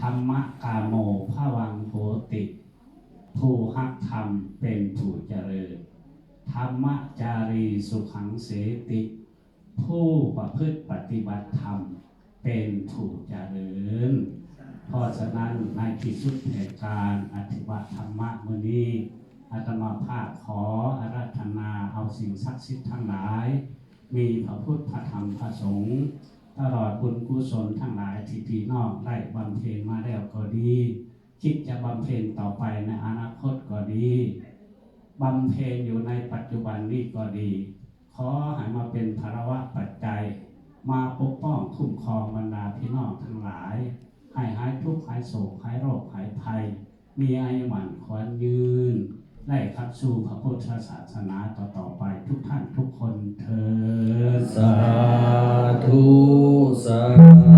ธรรมกาโมภาวังโหติ ผู้ฮักธรรมเป็นผู้เจริญ ธรรมจารีสุขังเสติ ผู้ประพฤติปฏิบัติธรรมเป็นผู้เจริญ เพราะฉะนั้นในที่สุดแห่งการอธิบัติธรรมะมือนี้อาตมาภาพขออาราธนาเอาสิ่งศักดิ์สิทธิ์ทั้งหลาย มีพระพุทธพระธรรมพระสงฆ์ ตลอดบุญกุศลทั้งหลายที่พี่น้องได้บำเพ็ญมาแล้วก็ดี คิดจะบำเพ็ญต่อไปในอนาคตก็ดีบำเพ็ญอยู่ในปัจจุบันนี้ก็ดี ขอให้มาเป็นภารวะปัจจัย มาปกป้องคุ้มครองบรรดาพี่น้องทั้งหลาย ให้หายทุกข์หายโศกหายโรคหายภัย มีอายุหมันขวัญยืน ได้ขับสู่พระพุทธศาสนาต่อๆไปทุกท่านทุกคนเธอ ญสาธุสา